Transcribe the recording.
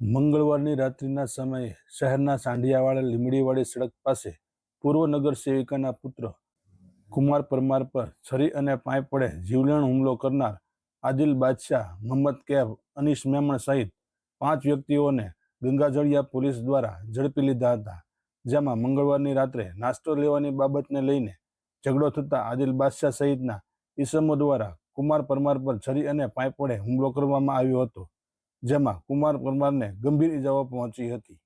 મંગળવારની રાત્રિના સમયે શહેરના સાંઢિયાવાળા લીમડીવાડી સડક પાસે પૂર્વ નગર સેવિકાના પુત્ર કુમાર પરમાર પર છરી અને પાઇપ વડે જીવલેણ હુમલો કરનાર આદિલ બાદશાહ મહમ્મદ કેબ અનિશ મેમણ સહિત પાંચ વ્યક્તિઓને ગંગાજળિયા પોલીસ દ્વારા ઝડપી લીધા હતા, જેમાં મંગળવારની રાત્રે નાસ્તો લેવાની બાબતને લઈને ઝઘડો થતાં આદિલ બાદશાહ સહિતના ઈસમો દ્વારા કુમાર પરમાર પર છરી અને પાઇપ વડે હુમલો કરવામાં આવ્યો હતો. જેમાં કુમાર પરમારને ગંભીર ઇજાઓ પહોંચી હતી.